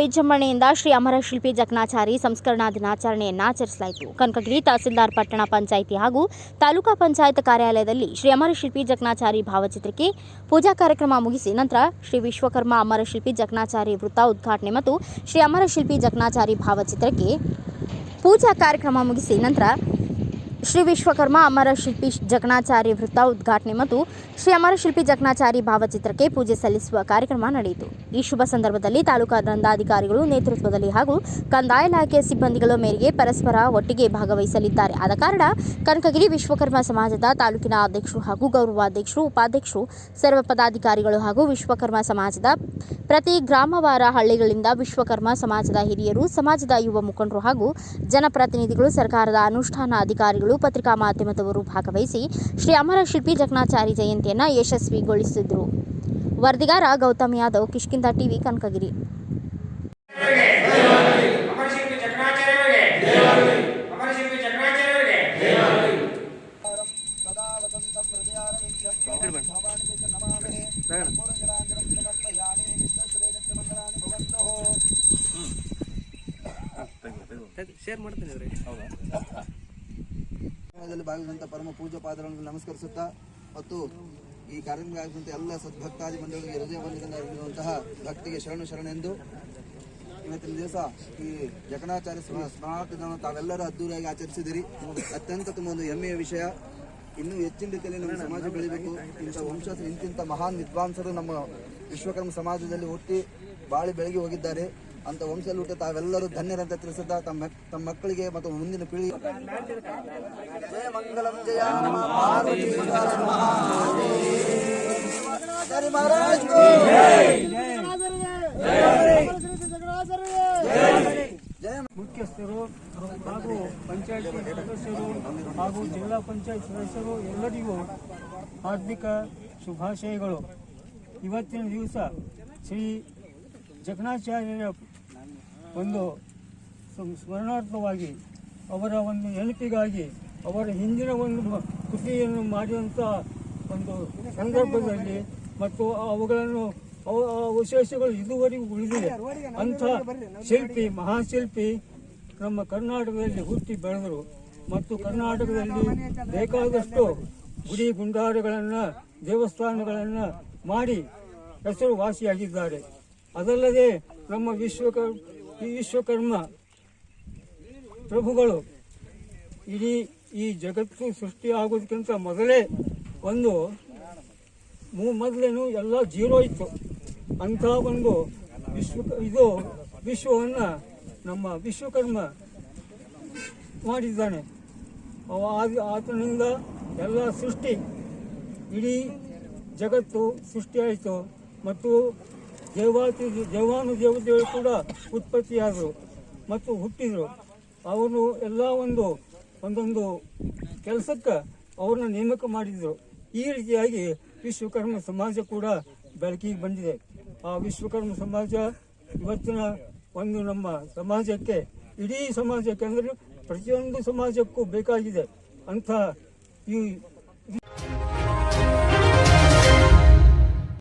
ವಿಜೃಂಭಣೆಯಿಂದ ಶ್ರೀ ಅಮರ ಶಿಲ್ಪಿ ಜಕಣಾಚಾರಿ ಸಂಸ್ಕರಣಾ ದಿನಾಚರಣೆಯನ್ನು ಆಚರಿಸಲಾಯಿತು. ಕನಕಗಿರಿ ತಹಸೀಲ್ದಾರ್ ಪಟ್ಟಣ ಪಂಚಾಯಿತಿ ಹಾಗೂ ತಾಲೂಕಾ ಪಂಚಾಯತ್ ಕಾರ್ಯಾಲಯದಲ್ಲಿ ಶ್ರೀ ಅಮರ ಶಿಲ್ಪಿ ಜಗ್ನಾಚಾರಿ ಭಾವಚಿತ್ರಕ್ಕೆ ಪೂಜಾ ಕಾರ್ಯಕ್ರಮ ಮುಗಿಸಿ ನಂತರ ಶ್ರೀ ವಿಶ್ವಕರ್ಮ ಅಮರ ಶಿಲ್ಪಿ ಜಕಣಾಚಾರಿ ವೃತ್ತ ಉದ್ಘಾಟನೆ ಮತ್ತು ಶ್ರೀ ಅಮರ ಶಿಲ್ಪಿ ಜಗ್ನಾಚಾರಿ ಭಾವಚಿತ್ರಕ್ಕೆ ಪೂಜಾ ಕಾರ್ಯಕ್ರಮ ಮುಗಿಸಿ ನಂತರ ಶ್ರೀ ವಿಶ್ವಕರ್ಮ ಅಮರ ಶಿಲ್ಪಿ ಜಕಣಾಚಾರಿ ವೃತ್ತ ಉದ್ಘಾಟನೆ ಮತ್ತು ಶ್ರೀ ಅಮರ ಶಿಲ್ಪಿ ಜಕಣಾಚಾರಿ ಭಾವಚಿತ್ರಕ್ಕೆ ಪೂಜೆ ಸಲ್ಲಿಸುವ ಕಾರ್ಯಕ್ರಮ ನಡೆಯಿತು. ಈ ಶುಭ ಸಂದರ್ಭದಲ್ಲಿ ತಾಲೂಕಾ ದಂಡಾಧಿಕಾರಿಗಳು ನೇತೃತ್ವದಲ್ಲಿ ಹಾಗೂ ಕಂದಾಯ ಇಲಾಖೆಯ ಸಿಬ್ಬಂದಿಗಳ ಮೇರೆಗೆ ಪರಸ್ಪರ ಒಟ್ಟಿಗೆ ಭಾಗವಹಿಸಲಿದ್ದಾರೆ. ಆದ ಕಾರಣ ಕನಕಗಿರಿ ವಿಶ್ವಕರ್ಮ ಸಮಾಜದ ತಾಲೂಕಿನ ಅಧ್ಯಕ್ಷರು ಹಾಗೂ ಗೌರವಾಧ್ಯಕ್ಷರು, ಉಪಾಧ್ಯಕ್ಷರು, ಸರ್ವ ಪದಾಧಿಕಾರಿಗಳು ಹಾಗೂ ವಿಶ್ವಕರ್ಮ ಸಮಾಜದ ಪ್ರತಿ ಗ್ರಾಮವಾರ ಹಳ್ಳಿಗಳಿಂದ ವಿಶ್ವಕರ್ಮ ಸಮಾಜದ ಹಿರಿಯರು, ಸಮಾಜದ ಯುವ ಮುಖಂಡರು ಹಾಗೂ ಜನಪ್ರತಿನಿಧಿಗಳು, ಸರ್ಕಾರದ ಅನುಷ್ಠಾನ ಅಧಿಕಾರಿಗಳು ಪತ್ರಿಕಾ ಮಾಧ್ಯಮದವರು ಭಾಗವಹಿಸಿ ಶ್ರೀ ಅಮರ ಶಿಲ್ಪಿ ಜಕಣಾಚಾರಿ ಜಯಂತಿಯನ್ನು ಯಶಸ್ವಿಗೊಳಿಸಿದರು ವರದಿಗಾರ ಗೌತಮ್ ಯಾದವ್ ಕಿಷ್ಕಿಂದ ಟಿವಿ ಕನಕಗಿರಿ ಶೇರ್ ಮಾಡ್ತೀನಿ ಹೌದಾ ಭಾಗವಹಿಸಿದಂಥ ಪರಮ ಪೂಜಾ ಪಾದರನ್ನು ನಮಸ್ಕರಿಸುತ್ತಾ ಮತ್ತು ಈ ಕಾರ್ಯಕ್ರಮ ಆಗದಂಥ ಎಲ್ಲ ಸದ್ಭಕ್ತಾದಿ ಮಂಡಳಿಗೆ ಹೃದಯ ಇರುವಂತಹ ಭಕ್ತಿಗೆ ಶರಣು ಶರಣೆಂದು. ಇವತ್ತಿನ ದಿವಸ ಈ ಜಕಣಾಚಾರ್ಯ ಸ್ಮ ಸ್ಮಾರಕ ತಾವೆಲ್ಲರೂ ಅದ್ದೂರಿಯಾಗಿ ಆಚರಿಸಿದಿರಿ. ಅತ್ಯಂತ ತುಂಬ ಒಂದು ಹೆಮ್ಮೆಯ ವಿಷಯ. ಇನ್ನೂ ಹೆಚ್ಚಿನ ರೀತಿಯಲ್ಲಿ ನಮ್ಮ ಸಮಾಜ ಬೆಳಿಬೇಕು. ಇಂಥ ವಂಶ, ಇಂತಿಂಥ ಮಹಾನ್ ವಿದ್ವಾಂಸರು ನಮ್ಮ ವಿಶ್ವಕರ್ಮ ಸಮಾಜದಲ್ಲಿ ಹುಟ್ಟಿ ಬಾಳಿ ಬೆಳಗಿ ಹೋಗಿದ್ದಾರೆ. ಅಂತ ವಂಶಲೂಟ ತಾವೆಲ್ಲರೂ ಧನ್ಯರಂತ ತಿಳಿಸುತ್ತಾ ತಮ್ಮ ತಮ್ಮ ಮಕ್ಕಳಿಗೆ ಮತ್ತು ಮುಂದಿನ ಪೀಳಿ ಜಯ ಮಂಗಲಂ, ಜಯ ಮುಖ್ಯಸ್ಥರು ಹಾಗೂ ಪಂಚಾಯತ್ ಸದಸ್ಯರು ಹಾಗೂ ಜಿಲ್ಲಾ ಪಂಚಾಯತ್ ಸದಸ್ಯರು ಎಲ್ಲರಿಗೂ ಹಾರ್ದಿಕ ಶುಭಾಶಯಗಳು. ಇವತ್ತಿನ ದಿವಸ ಶ್ರೀ ಜಗಣಾಚಾರ್ಯರ ಒಂದು ಸ್ಮ- ಸ್ಮರಣಾರ್ಥವಾಗಿ ಅವರ ಒಂದು ನೆನಪಿಗಾಗಿ ಅವರ ಹಿಂದಿನ ಒಂದು ಕೃತಿಯನ್ನು ಮಾಡಿದಂಥ ಒಂದು ಸಂದರ್ಭದಲ್ಲಿ ಮತ್ತು ಅವುಗಳನ್ನು ಅವಶೇಷಗಳು ಇದುವರೆಗೂ ಉಳಿದಿದೆ ಅಂಥ ಶಿಲ್ಪಿ, ಮಹಾಶಿಲ್ಪಿ ನಮ್ಮ ಕರ್ನಾಟಕದಲ್ಲಿ ಹುಟ್ಟಿ ಬೆಳೆದರು. ಮತ್ತು ಕರ್ನಾಟಕದಲ್ಲಿ ಬೇಕಾದಷ್ಟು ಗುಡಿ ಗುಂಡಾರಗಳನ್ನು, ದೇವಸ್ಥಾನಗಳನ್ನು ಮಾಡಿ ಹೆಸರುವಾಸಿಯಾಗಿದ್ದಾರೆ. ಅದಲ್ಲದೆ ನಮ್ಮ ವಿಶ್ವಕರ್ ಈ ವಿಶ್ವಕರ್ಮ ಪ್ರಭುಗಳು ಇಡೀ ಈ ಜಗತ್ತು ಸೃಷ್ಟಿಯಾಗೋದಕ್ಕಿಂತ ಮೊದಲೇ ಒಂದು ಮೂ ಮೊದಲೇನು ಎಲ್ಲ ಜೀರೋ ಇತ್ತು. ಅಂಥ ಒಂದು ವಿಶ್ವ ಇದು ವಿಶ್ವವನ್ನು ನಮ್ಮ ವಿಶ್ವಕರ್ಮ ಮಾಡಿದ್ದಾನೆ. ಆತನಿಂದ ಎಲ್ಲ ಸೃಷ್ಟಿ ಇಡೀ ಜಗತ್ತು ಸೃಷ್ಟಿಯಾಯಿತು ಮತ್ತು ದೇವಾತಿ ದೇವಾನು ದೇವತೆಗಳು ಕೂಡ ಉತ್ಪತ್ತಿಯಾದರು ಮತ್ತು ಹುಟ್ಟಿದರು. ಅವನು ಎಲ್ಲ ಒಂದು, ಒಂದೊಂದು ಕೆಲಸಕ್ಕೆ ಅವ್ರನ್ನ ನೇಮಕ ಮಾಡಿದರು. ಈ ರೀತಿಯಾಗಿ ವಿಶ್ವಕರ್ಮ ಸಮಾಜ ಕೂಡ ಬೆಳಕಿಗೆ ಬಂದಿದೆ. ಆ ವಿಶ್ವಕರ್ಮ ಸಮಾಜ ಇವತ್ತಿನ ಒಂದು ನಮ್ಮ ಸಮಾಜಕ್ಕೆ, ಇಡೀ ಸಮಾಜಕ್ಕೆ ಅಂದರೆ ಪ್ರತಿಯೊಂದು ಸಮಾಜಕ್ಕೂ ಬೇಕಾಗಿದೆ ಅಂಥ ಈ